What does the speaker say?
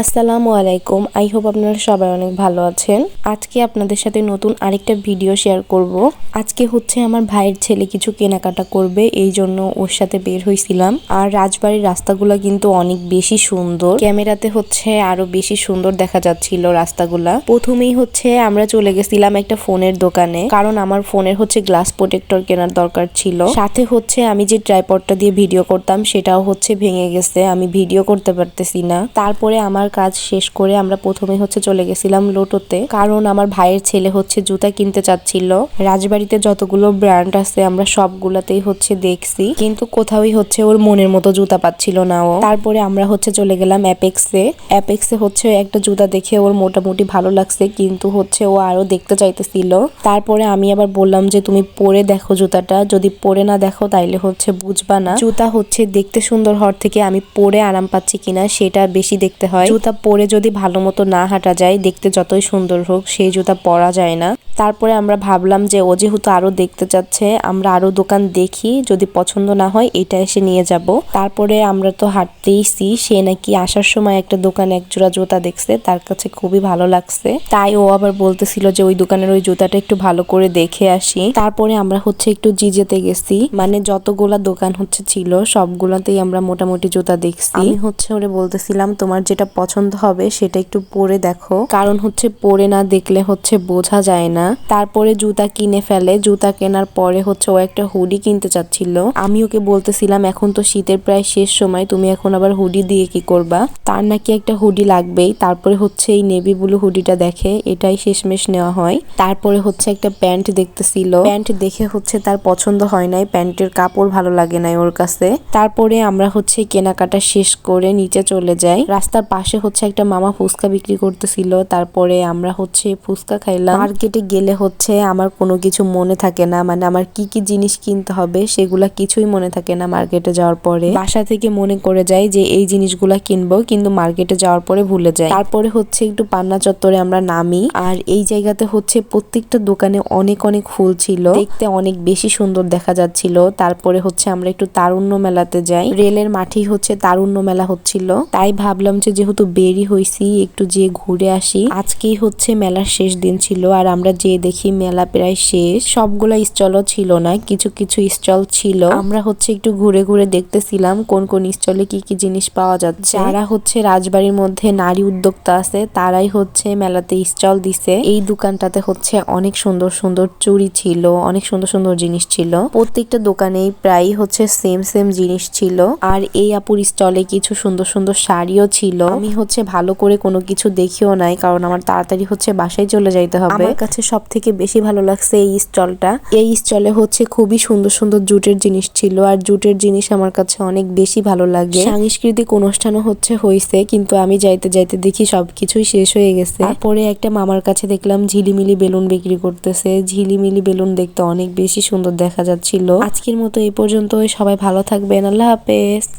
আসসালামু আলাইকুম। I hope আপনারা সবাই অনেক ভালো আছেন। আজকে আপনাদের সাথে নতুন আরেকটা ভিডিও শেয়ার করব। আজকে হচ্ছে আমার ভাইয়ের ছেলে কিছু কেনাকাটা করবে, এই জন্য ওর সাথে বের হয়েছিলাম আর রাজবাড়ির রাস্তাগুলো কিন্তু অনেক বেশি সুন্দর। ক্যামেরাতে হচ্ছে আরও বেশি সুন্দর দেখা যাচ্ছিল রাস্তাগুলা। প্রথমেই হচ্ছে আমরা চলে গেছিলাম একটা ফোনের দোকানে, কারণ আমার ফোনের হচ্ছে গ্লাস প্রোটেক্টর কেনার দরকার ছিল। সাথে হচ্ছে আমি যে ট্রাইপডটা দিয়ে ভিডিও করতাম, সেটাও হচ্ছে ভেঙে গেছে। আমি ভিডিও করতে পারতেছি না। তারপরে আমার কাজ শেষ করে আমরা প্রথমে হচ্ছে চলে গেছিলাম লোটোতে। কারণ আমার ভাইয়ের ছেলে হচ্ছে জুতা কিনতে চাচ্ছিল। রাজবাড়িতে যতগুলো ব্র্যান্ড আছে আমরা সবগুলাতেই হচ্ছে দেখছি। কিন্তু কোথাওই হচ্ছে ওর মনের মতো জুতা পাচ্ছিল না ও। তারপরে আমরা হচ্ছে চলে গেলাম অ্যাপেক্সে। অ্যাপেক্সে হচ্ছে একটা জুতা দেখে ওর মোটামুটি ভালো লাগছে, কিন্তু হচ্ছে ও আরও দেখতে চাইতেছিল। তারপরে আমি আবার বললাম যে, তুমি পরে দেখো জুতাটা। যদি পরে না দেখো, তাইলে হচ্ছে বুঝবা না। জুতা হচ্ছে দেখতে সুন্দর হওয়ার থেকে আমি পরে আরাম পাচ্ছি কিনা, সেটা বেশি দেখতে হয়। জুতা পরে যদি ভালো মতো না হাঁটা যায়, দেখতে যতই সুন্দর হোক, সেই জুতা পরা যায় না। তারপরে আমরা ভাবলাম যে ও যেহেতু আরও দেখতে চাচ্ছে, আমরা আরও দোকান দেখি, যদি পছন্দ না হয় এটা এসে নিয়ে যাব। তারপরে আমরা তো হাঁটতেইছি, সে নাকি আসার সময় একটা দোকানে এক জোড়া জুতা দেখছে, তার কাছে খুবই ভালো লাগছে। তাই ও আবার বলতেছিল যে ওই দোকানের ওই জুতাটা একটু ভালো করে দেখে আসি। তারপরে আমরা হচ্ছে একটু জিজেতে গেছি মানে যতগুলা দোকান হচ্ছে ছিল, সবগুলাতেই আমরা মোটামুটি জুতা দেখছি। আমি হচ্ছে ওরে বলতেছিলাম, তোমার যেটা পছন্দ হবে সেটা একটু পরে দেখো। কারণ হচ্ছে পরে না দেখলে হচ্ছে বোঝা যায় না। তারপরে জুতা কিনে ফেলে। জুতা কেনার পরে হচ্ছে ও একটা হুডি কিনতে চাচ্ছিল। আমি ওকে বলতেছিলাম, এখন তো শীতের প্রায় শেষ সময়, তুমি এখন আবার হুডি দিয়ে কি করবা? তার নাকি একটা হুডি লাগবেই। তারপরে হচ্ছে এই নেভি ব্লু হুডিটা দেখে এটাই শেষমেশ নেওয়া হয়। তারপরে হচ্ছে একটা প্যান্ট দেখতেছিল। প্যান্ট দেখে হচ্ছে তার পছন্দ হয় নাই। প্যান্টের কাপড় ভালো লাগে নাই ওর কাছে। তারপরে আমরা হচ্ছে কেনাকাটা শেষ করে নিচে চলে যাই। রাস্তার পাশে হচ্ছে একটা মামা ফুচকা বিক্রি করতেছিল। তারপরে আমরা হচ্ছে ফুচকা খাইলাম। মার্কেটে গেলে হচ্ছে আমার কোনো কিছু মনে থাকে না। মানে আমার কি কি জিনিস কিনতে হবে সেগুলা কিছুই মনে থাকে না মার্কেটে যাওয়ার পরে। বাসা থেকে মনে করে যাই যে এই জিনিসগুলা কিনবো, কিন্তু মার্কেটে যাওয়ার পরে ভুলে যাই। তারপরে হচ্ছে একটু পান্না চত্বরে আমরা নামি, আর এই জায়গাতে হচ্ছে প্রত্যেকটা দোকানে অনেক অনেক ফুল ছিল। দেখতে অনেক বেশি সুন্দর দেখা যাচ্ছিল। তারপরে হচ্ছে আমরা একটু তারুণ্য মেলাতে যাই। রেলের মাঠেই হচ্ছে তারুণ্য মেলা হচ্ছিল। তাই ভাবলাম যেহেতু বেরি হইছি, একটু যে ঘুরে আসি। আজকেই হচ্ছে মেলার শেষ দিন ছিল, আর আমরা যে দেখি মেলা প্রায় শেষ, সবগুলা স্টলও ছিল না, কিছু কিছু স্টল ছিল। আমরা হচ্ছে একটু ঘুরে ঘুরে দেখতেছিলাম কোন কোন স্টলে কি কি জিনিস পাওয়া যাচ্ছে। যারা হচ্ছে রাজবাড়ির মধ্যে নারী উদ্যোক্তা আছে, তারাই হচ্ছে মেলাতে স্টল দিছে। এই দোকানটাতে হচ্ছে অনেক সুন্দর সুন্দর চুড়ি ছিল, অনেক সুন্দর সুন্দর জিনিস ছিল। প্রত্যেকটা দোকানেই প্রায় হচ্ছে সেম সেম জিনিস ছিল। আর এই আপুর স্টলে কিছু সুন্দর সুন্দর শাড়িও ছিল। আমি হচ্ছে ভালো করে কোনো কিছু দেখিও নাই, কারণ আমার তাড়াতাড়ি হচ্ছে বাসায় চলে যাইতে হবে। কাছে সব থেকে বেশি ভালো লাগছে এই স্টলটা। এই স্টলে হচ্ছে খুবই সুন্দর সুন্দর জুটের জিনিস ছিল, আর জুটের জিনিস আমার কাছে অনেক বেশি ভালো লাগে। সাংস্কৃতিক অনুষ্ঠানও হচ্ছে হয়েছে কিন্তু আমি যাইতে যাইতে দেখি সবকিছুই শেষ হয়ে গেছে। তারপরে একটা মামার কাছে দেখলাম ঝিলিমিলি বেলুন বিক্রি করতেছে। ঝিলিমিলি বেলুন দেখতে অনেক বেশি সুন্দর দেখা যাচ্ছিল। আজকের মতো এই পর্যন্ত সবাই ভালো থাকবেন। আল্লাহ হাফেজ।